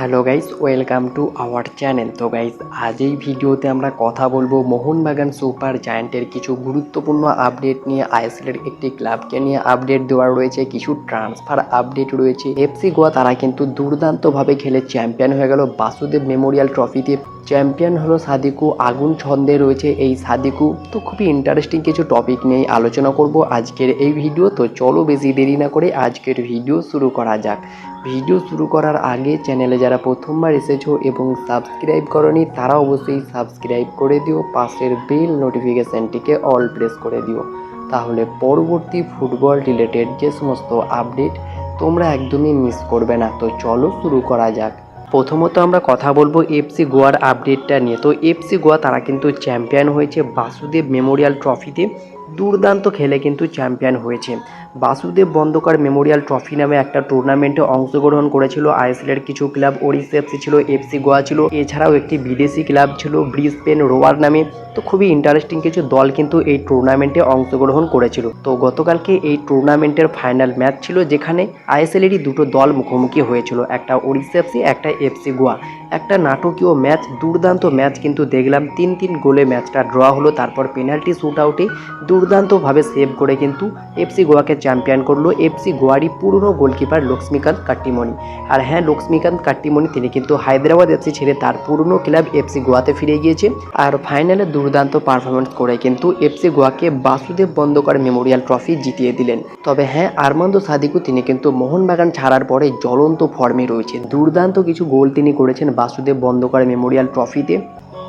Hello guys, welcome to our channel. তো guys, আজ এই ভিডিওতে আমরা কথা বলব মোহনবাগান সুপার জায়ান্টের কিছু গুরুত্বপূর্ণ আপডেট নিয়ে। আইএসএলের একটি ক্লাবকে নিয়ে আপডেট দেওয়া রয়েছে, কিছু ট্রান্সফার আপডেট রয়েছে। এফসি গোয়া তারা কিন্তু দুর্দান্তভাবে খেলে চ্যাম্পিয়ন হয়ে গেল বাসুদেব মেমোরিয়াল ট্রফিতে। চ্যাম্পিয়ন হলো সাদিকু, আগুন ছন্দে রয়েছে এই সাদিকু। তো খুবই ইন্টারেস্টিং কিছু টপিক নিয়ে আলোচনা করব আজকের এই ভিডিও। তো চলো বেশি দেরি না করে আজকের ভিডিও শুরু করা যাক। ভিডিও শুরু করার আগে চ্যানেলে যারা প্রথমবার এসেছ এবং সাবস্ক্রাইব করনি, তারা অবশ্যই সাবস্ক্রাইব করে দিও, পাশের বেল নোটিফিকেশানটিকে অল প্রেস করে দিও। তাহলে পরবর্তী ফুটবল রিলেটেড যে সমস্ত আপডেট তোমরা একদমই মিস করবে না। তো চলো শুরু করা যাক। প্রথমত আমরা কথা বলব এফসি গোয়ার আপডেটটা নিয়ে। তো এফসি গোয়া তারা কিন্তু চ্যাম্পিয়ন হয়েছে বাসুদেব মেমোরিয়াল ট্রফিতে। দুর্দান্ত খেলে কিন্তু চ্যাম্পিয়ন হয়েছে। বাসুদেব বন্দকার মেমোরিয়াল ট্রফি নামে একটা টুর্নামেন্টে অংশগ্রহণ করেছিল। আইএসএলের কিছু ক্লাব ওড়িশা এফসি ছিল, এফসি গোয়া ছিল, এছাড়াও একটি বিদেশি ক্লাব ছিল ব্রিসপেন রোয়ার নামে। তো খুবই ইন্টারেস্টিং কিছু দল কিন্তু এই টুর্নামেন্টে অংশগ্রহণ করেছিল। তো গতকালকে এই টুর্নামেন্টের ফাইনাল ম্যাচ ছিল, যেখানে আইএসএলেরই দুটো দল মুখোমুখি হয়েছিল, একটা ওড়িশা এফসি একটা এফসি গোয়া। একটা নাটকীয় ম্যাচ দুর্দান্ত ম্যাচ কিন্তু দেখলাম। তিন তিন গোলে ম্যাচটা ড্র হলো, তারপর পেনাল্টি শ্যুট আউটে দুর্দান্তভাবে সেভ করে কিন্তু এফসি গোয়াকে চ্যাম্পিয়ন করল এফসি গোয়ারই পুরনো গোলকিপার লক্ষ্মীকান্ত কাট্টিমণি। আর হ্যাঁ লক্ষ্মীকান্ত কাট্টিমণি তিনি কিন্তু হায়দ্রাবাদ এফসি ছেড়ে তার পুরনো ক্লাব এফসি গোয়াতে ফিরে গিয়েছে আর ফাইনালে দুর্দান্ত পারফরমেন্স করে কিন্তু এফসি গোয়াকে বাসুদেব বন্দকার মেমোরিয়াল ট্রফি জিতিয়ে দিলেন। তবে হ্যাঁ আরমান্দ সাদিকু তিনি কিন্তু মোহনবাগান ছাড়ার পরে জ্বলন্ত ফর্মে রয়েছে দুর্দান্ত কিছু গোল তিনি করেছেন বাসুদেব বন্দকার মেমোরিয়াল ট্রফিতে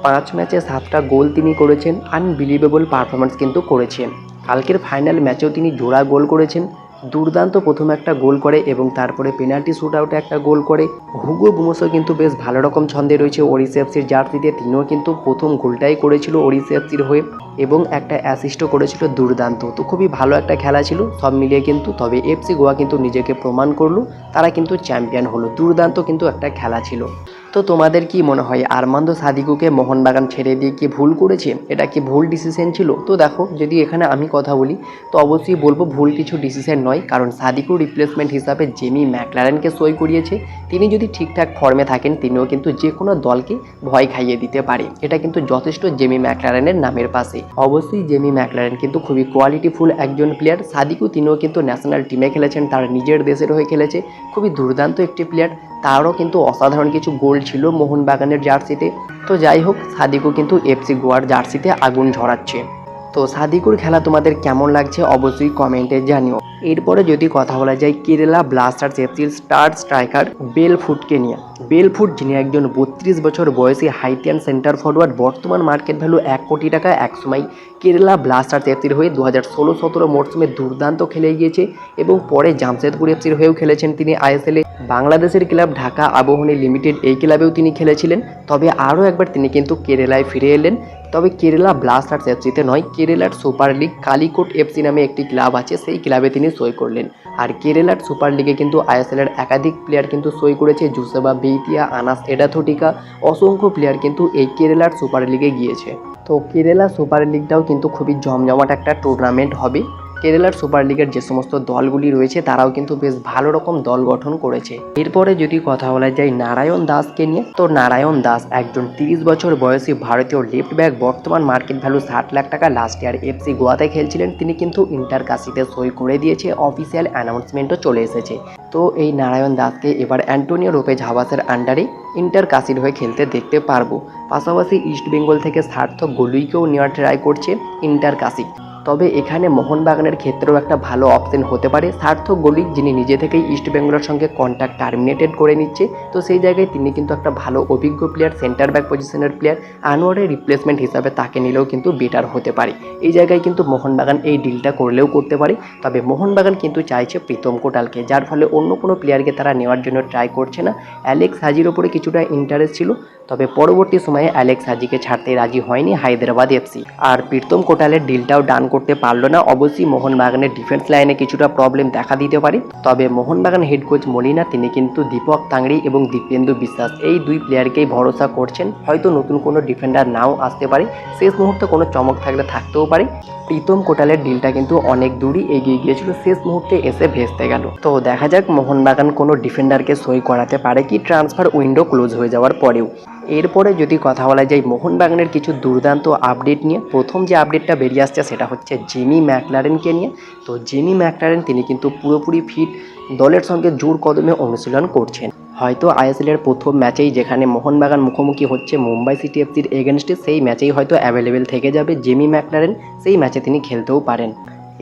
পাঁচ ম্যাচে সাতটা গোল তিনি করেছেন আনবিলিভেবল পারফরমেন্স কিন্তু করেছেন। কালকের ফাইনাল ম্যাচেও তিনি জোড়া গোল করেছেন দুর্দান্ত প্রথম একটা গোল করে এবং তারপরে পেনাল্টি শ্যুট আউটে একটা গোল করে। হুগো বুমোসও কিন্তু বেশ ভালো রকম ছন্দে রয়েছে ওড়িশা এফসির জার্সিতে। তিনিও কিন্তু প্রথম গোলটাই করেছিল ওড়িশা এফসির হয়ে এবং একটা অ্যাসিস্টও করেছিল দুর্দান্ত। তো খুবই ভালো একটা খেলা ছিল, সব মিলিয়ে কিন্তু। তবে এফসি গোয়া কিন্তু নিজেকে প্রমাণ করল, তারা কিন্তু চ্যাম্পিয়ন হলো। দুর্দান্ত কিন্তু একটা খেলা ছিল। তো তোমাদের কি মনে হয়, আরমান্দ সাদিকুকে মোহনবাগান ছেড়ে দিয়ে কি ভুল করেছে? এটা কি ভুল ডিসিশন ছিল? তো দেখো, যদি এখানে আমি কথা বলি, তো অবশ্যই বলব ভুল কিছু ডিসিশন নয়। কারণ সাদিকুর রিপ্লেসমেন্ট হিসাবে জেমি ম্যাকলারেনকে সই করিয়েছে। তিনি যদি ঠিকঠাক ফর্মে থাকেন, তিনিও কিন্তু যে কোনো দলকে ভয় খাইয়ে দিতে পারে। এটা কিন্তু যথেষ্ট জেমি ম্যাকলারেনের নামের পাশে। অবশ্যই জেমি ম্যাকলারেন কিন্তু খুবই কোয়ালিটিফুল একজন প্লেয়ার সাদিকু তিনিও কিন্তু ন্যাশনাল টিমে খেলেছেন, তার নিজের দেশের হয়ে খেলেছে। খুবই দুর্দান্ত একটি প্লেয়ার তারও কিন্তু অসাধারণ কিছু গোল ছিল মোহনবাগানের জার্সিতে তো যাই হোক, সাদিকু কিন্তু এফসি গোয়ার জার্সিতে আগুন ঝরাচ্ছে। তো সাদিকুর খেলা তোমাদের কেমন লাগছে অবশ্যই কমেন্টে জানিও। এরপরে যদি কথা বলা যায় কেরালা ব্লাস্টার্স এফসির স্টার স্ট্রাইকার বেলফুটকে নিয়ে। বেলফুট, যিনি একজন বত্রিশ বছর বয়সী হাইটিয়ান সেন্টার ফরওয়ার্ড, বর্তমান মার্কেট ভ্যালু এক কোটি টাকা একসময় কেরালা ব্লাস্টার্স এফসির হয়ে দু হাজার ষোলো সতেরো মরশুমে দুর্দান্ত খেলে গিয়েছে এবং পরে জামশেদপুর এফসির হয়েও খেলেছেন তিনি আইএসএলে বাংলাদেশের ক্লাব ঢাকা আবহনী লিমিটেড এই ক্লাবেও তিনি খেলেছিলেন। তবে আরও একবার তিনি কিন্তু কেরালায় ফিরে এলেন। তবে কেরালা ব্লাস্টার্স এফসিতে নয়, কেরালার সুপার লিগ কালিকোট এফসি নামে একটি ক্লাব আছে, সেই ক্লাবে তিনি সই করলেন। আর কেরালার সুপার লিগে কিন্তু আইএসএলের একাধিক প্লেয়ার কিন্তু সই করেছে, জুসেবা বেইতিয়া আনাস এডাথোটিকা, অসংখ্য প্লেয়ার কিন্তু এই কেরালার সুপার লিগে গিয়েছে। তো কেরালা সুপার লিগটাও কিন্তু খুবই জমজমাট একটা টুর্নামেন্ট হবে। কেরালার সুপার লিগের যে সমস্ত দলগুলি রয়েছে, তারাও কিন্তু বেশ ভালো রকম দল গঠন করেছে। এরপরে যদি কথা বলা যায় নারায়ণ দাসকে নিয়ে, তো নারায়ণ দাস একজন তিরিশ বছর বয়সী ভারতীয় লেফট ব্যাক বর্তমান মার্কেট ভ্যালু ষাট লাখ টাকা লাস্ট ইয়ার এফসি গোয়াতে খেলছিলেন। তিনি কিন্তু ইন্টার কাশিতে সই করে দিয়েছে অফিসিয়াল অ্যানাউন্সমেন্টও চলে এসেছে। তো এই নারায়ণ দাসকে এবার অ্যান্টোনিও রোপেজ হাওয়াসের আন্ডারে ইন্টার কাশির হয়ে খেলতে দেখতে পারব। পাশাপাশি ইস্ট বেঙ্গল থেকে সার্থক গলুইকেও নেওয়ার ট্রাই করছে ইন্টার কাশি। তবে এখানে মোহনবাগানের ক্ষেত্রেও একটা ভালো অপশন হতে পারে। সার্থক গলিক, যিনি নিজে থেকেই ইস্ট বেঙ্গলের সঙ্গে কন্ট্যাক্ট টার্মিনেটেড করে নিচ্ছে। তো সেই জায়গায় তিনি কিন্তু একটা ভালো অভিজ্ঞ প্লেয়ার সেন্টার ব্যাক পজিশনের প্লেয়ার আনোয়ারের রিপ্লেসমেন্ট হিসাবে তাকে নিলেও কিন্তু বেটার হতে পারে। এই জায়গায় কিন্তু মোহনবাগান এই ডিলটা করলেও করতে পারে। তবে মোহনবাগান কিন্তু চাইছে প্রীতম কোটালকে, যার ফলে অন্য কোনো প্লেয়ারকে তারা নেওয়ার জন্য ট্রাই করছে না। অ্যালেক্স হাজির ওপরে কিছুটা ইন্টারেস্ট ছিল। তবে পরবর্তী সময়ে অ্যালেক্স হাজিকে ছাড়তে রাজি হয়নি হায়দ্রাবাদ এফসি। আর প্রীতম কোটালের ডিলটাও ডান করতে পারল না। অবশ্যই মোহনবাগানের ডিফেন্স লাইনে কিছুটা প্রবলেম দেখা দিতে পারে। তবে মোহনবাগান হেড কোচ মলিনা, তিনি কিন্তু দীপক তাংড়ি এবং দীপেন্দু বিশ্বাস এই দুই প্লেয়ারকেই ভরসা করছেন। হয়তো নতুন কোনো ডিফেন্ডার নাও আসতে পারে। শেষ মুহূর্তে কোনো চমক থাকলে থাকতেও পারে। প্রীতম কোটালের ডিলটা কিন্তু অনেক দূরই এগিয়ে গিয়েছিল, শেষ মুহূর্তে এসে ভেস্তে গেল। তো দেখা যাক, মোহনবাগান কোনো ডিফেন্ডারকে সই করাতে পারে কি? ট্রান্সফার উইন্ডো ক্লোজ হয়ে যাওয়ার পরেও। এরপরে যদি কথা বলা যায় মোহনবাগানের কিছু দুর্দান্ত আপডেট নিয়ে, প্রথম যে আপডেটটা বেরিয়ে আসছে সেটা হচ্ছে জিমি ম্যাকলারেনকে নিয়ে। তো জিমি ম্যাকলারেন তিনি কিন্তু পুরোপুরি ফিট দলের সঙ্গে জোর কদমে অনুশীলন করছেন। হয়তো আইএসএলের প্রথম ম্যাচেই যেখানে মোহনবাগান মুখোমুখি হচ্ছে মুম্বাই সিটি এফসির এগেনস্টে সেই ম্যাচেই হয়তো অ্যাভেলেবেল থেকে যাবে জিমি ম্যাকলারেন, সেই ম্যাচে তিনি খেলতেও পারেন।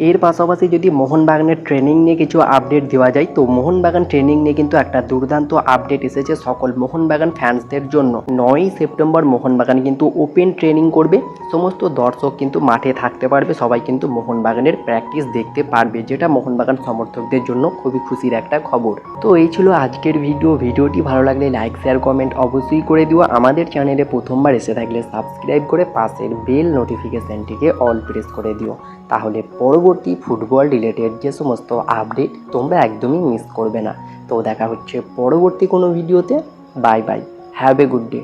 এর পাশাপাশি যদি মোহনবাগানের ট্রেনিং নিয়ে কিছু আপডেট দেওয়া যায়, তো মোহনবাগান ট্রেনিং নিয়ে কিন্তু একটা দুর্দান্ত আপডেট এসেছে সকল মোহনবাগান ফ্যান্সদের জন্য। নয়ই সেপ্টেম্বর মোহনবাগান কিন্তু ওপেন ট্রেনিং করবে। সমস্ত দর্শক কিন্তু মাঠে থাকতে পারবে, সবাই কিন্তু মোহনবাগানের প্র্যাকটিস দেখতে পারবে, যেটা মোহনবাগান সমর্থকদের জন্য খুবই খুশির একটা খবর। তো এই ছিল আজকের ভিডিও ভিডিওটি ভালো লাগলে লাইক শেয়ার কমেন্ট অবশ্যই করে দিও। আমাদের চ্যানেলে প্রথমবার এসে থাকলে সাবস্ক্রাইব করে পাশের বেল নোটিফিকেশানটিকে অল প্রেস করে দিও। তাহলে পরবর্তী ফুটবল রিলেটেড যে সমস্ত আপডেট তোমরা একদমই মিস করবে না। তো দেখা হচ্ছে পরবর্তী কোনো ভিডিওতে bye bye have a good day